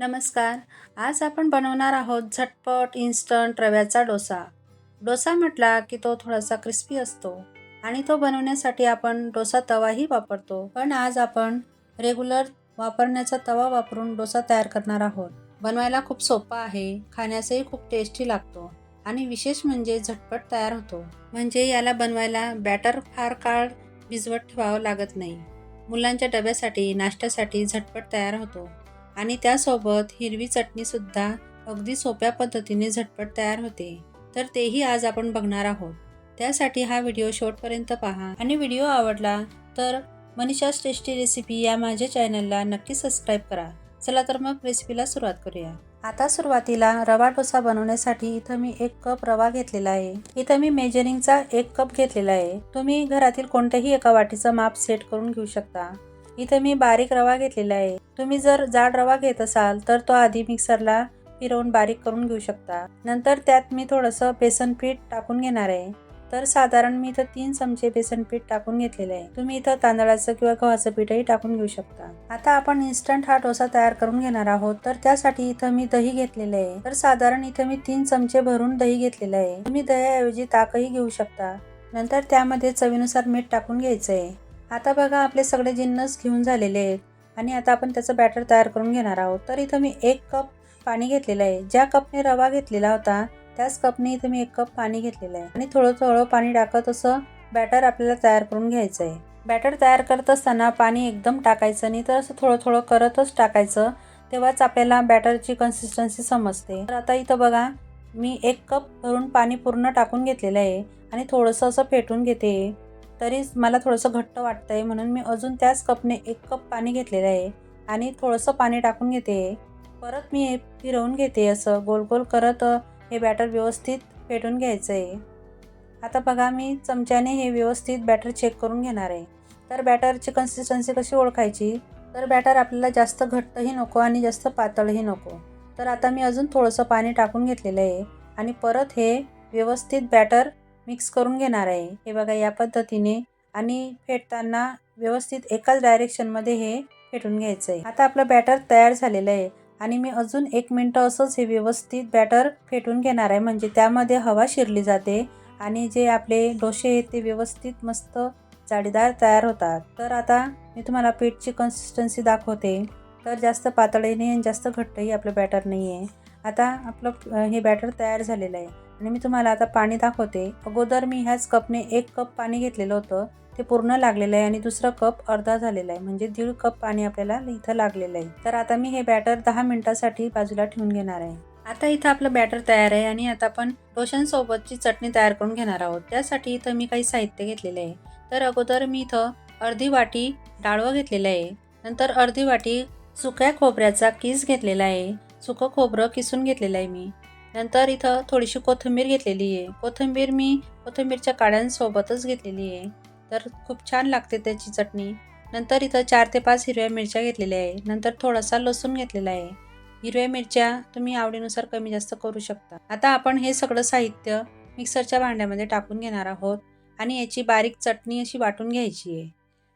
नमस्कार. आज आपण बनवणार आहोत झटपट इन्स्टंट रव्याचा डोसा. डोसा म्हटला की तो थोडासा क्रिस्पी असतो आणि तो बनवण्यासाठी आपण डोसा तवाही वापरतो. पण आज आपण रेग्युलर वापरण्याचा तवा वापरून डोसा तयार करणार आहोत. बनवायला खूप सोपा आहे खाण्यासही खूप टेस्टी लागतो आणि विशेष म्हणजे झटपट तयार होतो. म्हणजे याला बनवायला बॅटर फार काळ भिजवत ठेवावं लागत नाही. मुलांच्या डब्यासाठी नाश्त्यासाठी झटपट तयार होतो. आणि त्यासोबत हिरवी चटणीसुद्धा अगदी सोप्या पद्धतीने झटपट तयार होते. तर तेही आज आपण बघणार आहोत. त्यासाठी हा व्हिडिओ शेवटपर्यंत पहा. आणि व्हिडिओ आवडला तर मनीषा टेस्टी रेसिपी या माझ्या चॅनलला नक्की सबस्क्राईब करा. चला तर मग रेसिपीला सुरुवात करूया. आता सुरुवातीला रवा डोसा बनवण्यासाठी इथं मी एक कप रवा घेतलेला आहे. इथं मी मेजरिंगचा एक कप घेतलेला आहे. तुम्ही घरातील कोणत्याही एका वाटीचं माप सेट करून घेऊ शकता. इथं मी बारीक रवा घेतलेला आहे. तुम्ही जर जाड रवा घेत असाल तर तो आधी मिक्सरला फिरवून बारीक करून घेऊ शकता. नंतर त्यात मी थोडंसं बेसन पीठ टाकून घेणार आहे. तर साधारण मी इथं तीन चमचे बेसन पीठ टाकून घेतलेले आहे. तुम्ही इथं तांदळाचं किंवा गव्हाचं पीठही टाकून घेऊ शकता. आता आपण इन्स्टंट हा डोसा तयार करून घेणार आहोत. तर त्यासाठी इथं मी दही घेतलेलं आहे. तर साधारण इथं मी तीन चमचे भरून दही घेतलेलं आहे. तुम्ही दह्याऐवजी ताकही घेऊ शकता. नंतर त्यामध्ये चवीनुसार मीठ टाकून घ्यायचं आहे आता बघा आपले सगळे जिन्नस घेऊन झालेले आहेत. आणि आता आपण त्याचं बॅटर तयार करून घेणार आहोत. तर इथं मी एक कप पाणी घेतलेलं आहे. ज्या कपने रवा घेतलेला होता त्याच कपने इथं मी एक कप पाणी घेतलेलं आहे. आणि थोडं थोडं पाणी टाकत असं बॅटर आपल्याला तयार करून घ्यायचं आहे. बॅटर तयार करत असताना पाणी एकदम टाकायचं नाही तर असं थोडं थोडं करतच टाकायचं तेव्हाच आपल्याला बॅटरची कन्सिस्टन्सी समजते. तर आता इथं बघा मी एक कप भरून पाणी पूर्ण टाकून घेतलेलं आहे. आणि थोडंसं असं फेटून घेते. तरी मला थोडंसं घट्ट वाटतं आहे म्हणून मी अजून त्याच कपने एक कप पाणी घेतलेलं आहे आणि थोडंसं पाणी टाकून घेते. परत मी हे फिरवून घेते असं गोल गोल करत हे बॅटर व्यवस्थित फेटून घ्यायचं आहे आता बघा मी चमच्याने हे व्यवस्थित बॅटर चेक करून घेणार आहे. तर बॅटरची कन्सिस्टन्सी कशी ओळखायची? तर बॅटर आपल्याला जास्त घट्टही नको आणि जास्त पातळही नको. तर आता मी अजून थोडंसं पाणी टाकून घेतलेलं आहे आणि परत हे व्यवस्थित बॅटर मिक्स करून घेणार आहे. हे बघा या पद्धतीने आणि फेटताना व्यवस्थित एकाच डायरेक्शनमध्ये हे फेटून घ्यायचं आहे आता आपलं बॅटर तयार झालेलं आहे आणि मी अजून एक मिनटं असंच हे व्यवस्थित बॅटर फेटून घेणार आहे. म्हणजे त्यामध्ये हवा शिरली जाते आणि जे आपले डोसे आहेत ते व्यवस्थित मस्त जाडीदार तयार होतात. तर आता मी तुम्हाला पीठची कन्सिस्टन्सी दाखवते. तर जास्त पातळीने नाही आणि जास्त घट्टही आपलं बॅटर नाही आहे आता आपलं हे बॅटर तयार झालेलं आहे. आणि मी तुम्हाला आता पाणी दाखवते. अगोदर मी ह्याच कपने एक कप पाणी घेतलेलं होतं. ते पूर्ण लागलेलं आहे आणि दुसरं कप अर्धा झालेला आहे. म्हणजे दीड कप पाणी आपल्याला इथं लागलेलं आहे. तर आता मी हे बॅटर दहा मिनिटासाठी बाजूला ठेवून घेणार आहे. आता इथं आपलं बॅटर तयार आहे आणि आता आपण डोशांसोबतची चटणी तयार करून घेणार आहोत. त्यासाठी इथं मी काही साहित्य घेतलेलं आहे. तर अगोदर मी इथं अर्धी वाटी डाळवं घेतलेलं आहे. नंतर अर्धी वाटी सुक्या खोबऱ्याचा किस घेतलेला आहे. सुकं खोबरं किसून घेतलेलं आहे मी. नंतर इथं थोडीशी कोथिंबीर घेतलेली आहे. कोथिंबीर मी कोथिंबीरच्या काड्यांसोबतच घेतलेली आहे. तर खूप छान लागते त्याची चटणी. नंतर इथं चार ते पाच हिरव्या मिरच्या घेतलेल्या आहे. नंतर थोडासा लसूण घेतलेला आहे. हिरव्या मिरच्या तुम्ही आवडीनुसार कमी जास्त करू शकता. आता आपण हे सगळं साहित्य मिक्सरच्या भांड्यामध्ये टाकून घेणार आहोत आणि याची बारीक चटणी अशी वाटून घ्यायची आहे.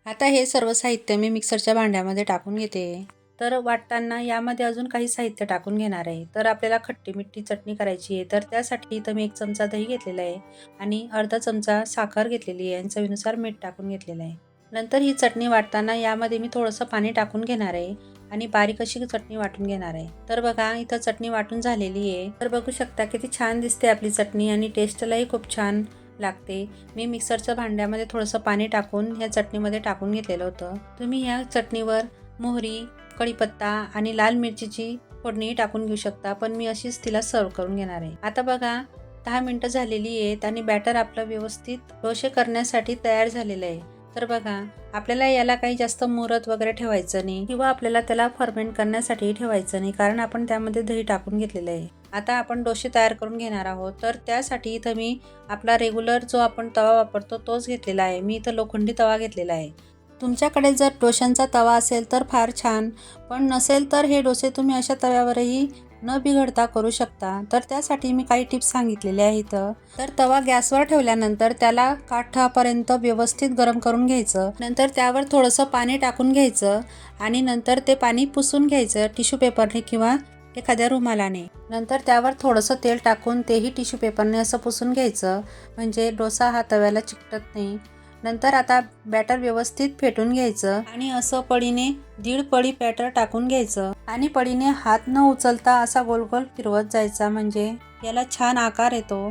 आता हे सर्व साहित्य मी मिक्सरच्या भांड्यामध्ये टाकून घेते. तर वाटताना यामध्ये अजून काही साहित्य टाकून घेणार आहे. तर आपल्याला खट्टी मिठी चटणी करायची आहे. तर त्यासाठी इथं मी एक चमचा दही घेतलेला आहे आणि अर्धा चमचा साखर घेतलेली आहे आणि चवीनुसार मीठ टाकून घेतलेलं आहे. नंतर ही चटणी वाटताना यामध्ये मी थोडंसं पाणी टाकून घेणार आहे आणि बारीक अशी चटणी वाटून घेणार आहे. तर बघा इथं चटणी वाटून झालेली आहे. तर बघू शकता किती छान दिसते आपली चटणी आणि टेस्टलाही खूप छान लागते. मी मिक्सरच्या भांड्यामध्ये थोडंसं पाणी टाकून ह्या चटणीमध्ये टाकून घेतलेलं होतं. तुम्ही ह्या चटणीवर मोहरी कढीपत्ता आणि लाल मिरचीची फोडणीही टाकून घेऊ शकता पण मी अशीच तिला सर्व करून घेणार आहे. आता बघा दहा मिनटं झालेली आहेत आणि बॅटर आपलं व्यवस्थित डोसे करण्यासाठी तयार झालेलं आहे. तर बघा आपल्याला याला काही जास्त मुहूर्त वगैरे ठेवायचं नाही किंवा आपल्याला त्याला फर्मेंट करण्यासाठी ठेवायचं नाही कारण आपण त्यामध्ये दही टाकून घेतलेलं आहे. आता आपण डोसे तयार करून घेणार आहोत. तर त्यासाठी इथं मी आपला रेग्युलर जो आपण तवा वापरतो तोच घेतलेला आहे. मी इथं लोखंडी तवा घेतलेला आहे. तुमच्याकडे जर डोशांचा तवा असेल तर फार छान पण नसेल तर हे डोसे तुम्ही अशा तव्यावरही न बिघडता करू शकता. तर त्यासाठी मी काही टिप्स सांगितलेल्या आहेत. तर तवा गॅसवर ठेवल्यानंतर त्याला काठापर्यंत व्यवस्थित गरम करून घ्यायचं. नंतर त्यावर थोडंसं पाणी टाकून घ्यायचं आणि नंतर ते पाणी पुसून घ्यायचं टिश्यू पेपरने किंवा एखाद्या रुमालाने. नंतर त्यावर थोडंसं तेल टाकून तेही टिश्यू पेपरने असं पुसून घ्यायचं. म्हणजे डोसा हा तव्याला चिकटत नाही. नंतर आता बॅटर व्यवस्थित फेटून घ्यायचं आणि असं पडीने दीड पडी बॅटर टाकून घ्यायचं. आणि पडीने हात न उचलता असा गोल गोल फिरवत जायचा म्हणजे याला छान आकार येतो.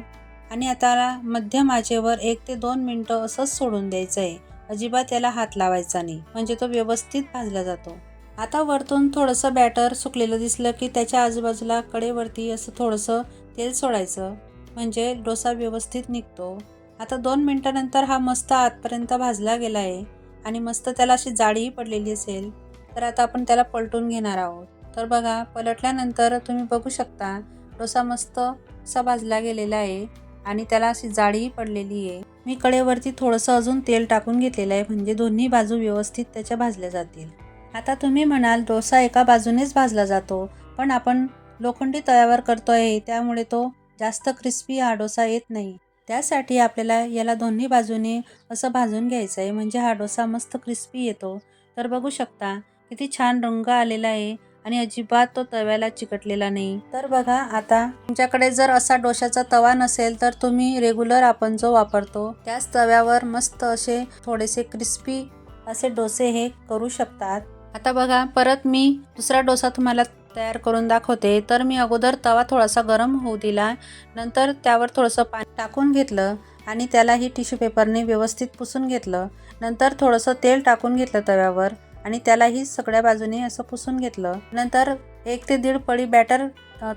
आणि आता मध्यम आचेवर एक ते दोन मिनटं असंच सोडून द्यायचं आहे अजिबात याला हात लावायचा नाही म्हणजे तो व्यवस्थित भाजला जातो. आता वरतून थोडंसं बॅटर सुकलेलं दिसलं की त्याच्या आजूबाजूला कडेवरती असं थोडंसं तेल सोडायचं म्हणजे डोसा व्यवस्थित निघतो. आता दोन मिनटानंतर हा मस्त आतपर्यंत भाजला गेला आहे आणि मस्त त्याला अशी जाळीही पडलेली असेल तर आता आपण त्याला पलटून घेणार आहोत. तर बघा पलटल्यानंतर तुम्ही बघू शकता डोसा मस्त असा भाजला गेलेला आहे आणि त्याला अशी जाळीही पडलेली आहे. मी कडेवरती थोडंसं अजून तेल टाकून घेतलेलं आहे म्हणजे दोन्ही बाजू व्यवस्थित त्याच्या भाजल्या जातील. आता तुम्ही म्हणाल डोसा एका बाजूनेच भाजला जातो पण आपण लोखंडी तव्यावर आहे त्यामुळे तो जास्त क्रिस्पी हा डोसा येत नाही. त्यासाठी आपल्याला याला दोन्ही बाजूने असं भाजून घ्यायचं आहे म्हणजे हा डोसा मस्त क्रिस्पी येतो. तर बघू शकता किती छान रंग आलेला आहे आणि अजिबात तो तव्याला चिकटलेला नाही. तर बघा आता तुमच्याकडे जर असा डोशाचा तवा नसेल तर तुम्ही रेग्युलर आपण जो वापरतो त्याच तव्यावर मस्त असे थोडेसे क्रिस्पी असे डोसे हे करू शकतात. आता बघा परत मी दुसरा डोसा तुम्हाला तयार करून दाखवते. तर मी अगोदर तवा थोडासा गरम होऊ दिला. नंतर त्यावर थोडंसं पाणी टाकून घेतलं आणि त्यालाही टिश्यू पेपरने व्यवस्थित पुसून घेतलं. नंतर थोडंसं तेल टाकून घेतलं तव्यावर आणि त्यालाही सगळ्या बाजूने असं पुसून घेतलं. नंतर एक ते दीड पळी बॅटर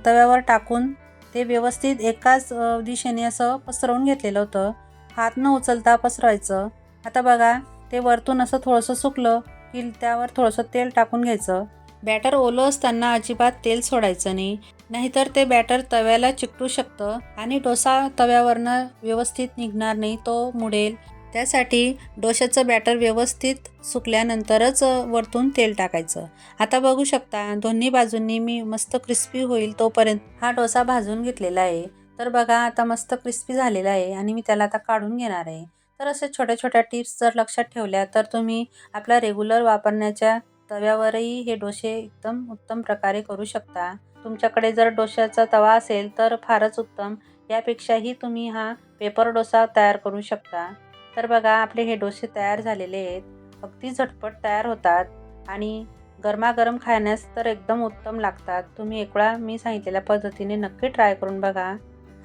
तव्यावर टाकून ते व्यवस्थित एकाच दिशेने असं पसरवून घेतलेलं होतं. हात न उचलता पसरवायचं. आता बघा ते वरतून असं थोडंसं सुकलं की त्यावर थोडंसं तेल टाकून घ्यायचं. बॅटर ओलं असताना अजिबात तेल सोडायचं नाही. नाहीतर ते बॅटर तव्याला चिकटू शकतं आणि डोसा तव्यावरनं व्यवस्थित निघणार नाही तो मुडेल. त्यासाठी डोशाचं बॅटर व्यवस्थित सुकल्यानंतरच वरतून तेल टाकायचं. आता बघू शकता दोन्ही बाजूंनी मी मस्त क्रिस्पी होईल तोपर्यंत हा डोसा भाजून घेतलेला आहे. तर बघा आता मस्त क्रिस्पी झालेला आहे आणि मी त्याला आता काढून घेणार आहे. तर अशा छोट्या छोट्या टिप्स जर लक्षात ठेवल्या तर तुम्ही आपल्या रेग्युलर वापरण्याच्या तव्यावरही हे डोसे एकदम उत्तम प्रकारे करू शकता. तुमच्याकडे जर डोशाचा तवा असेल तर फारच उत्तम. यापेक्षाही तुम्ही हा पेपर डोसा तयार करू शकता. तर बघा आपले हे डोसे तयार झालेले आहेत. अगदी झटपट तयार होतात आणि गरमागरम खाण्यास तर एकदम उत्तम लागतात. तुम्ही एकवेळा मी सांगितलेल्या पद्धतीने नक्की ट्राय करून बघा.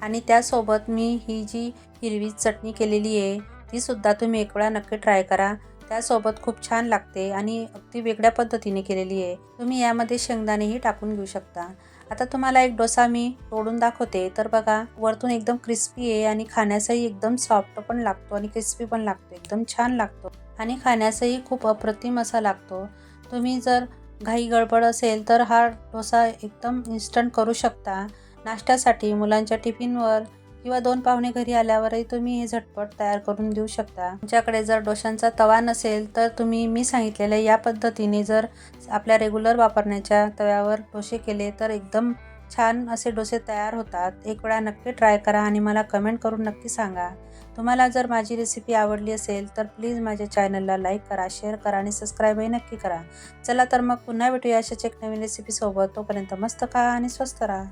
आणि त्यासोबत मी ही जी हिरवी चटणी केलेली आहे तीसुद्धा तुम्ही एकळा नक्की ट्राय करा. त्यासोबत खूप छान लागते आणि अगदी वेगळ्या पद्धतीने केलेली आहे. तुम्ही यामध्ये शेंगदाणेही टाकून घेऊ शकता. आता तुम्हाला एक डोसा मी तोडून दाखवते. तर बघा वरतून एकदम क्रिस्पी आहे आणि खाण्यासही एकदम सॉफ्ट पण लागतो आणि क्रिस्पी पण लागतो. एकदम छान लागतो. आणि खाण्यासही खूप अप्रतिम असा लागतो. तुम्ही जर घाई गडबड असेल तर हा डोसा एकदम इन्स्टंट करू शकता. नाश्त्यासाठी मुलांच्या टिफिनवर किंवा दोन पाहुणे घरी आल्यावरही तुम्ही हे झटपट तयार करून देऊ शकता. तुमच्याकडे जर डोशांचा तवा नसेल तर तुम्ही मी सांगितलेल्या या पद्धतीने जर आपल्या रेग्युलर वापरण्याच्या तव्यावर डोसे केले तर एकदम छान असे डोसे तयार होतात. एक वेळा नक्की ट्राय करा आणि मला कमेंट करून नक्की सांगा. तुम्हाला जर माझी रेसिपी आवडली असेल तर प्लीज माझ्या चॅनलला लाईक करा शेअर करा आणि सबस्क्राईबही नक्की करा. चला तर मग पुन्हा भेटूया अशाच एक नवीन रेसिपीसोबत तोपर्यंत मस्त खा आणि स्वस्त राहा.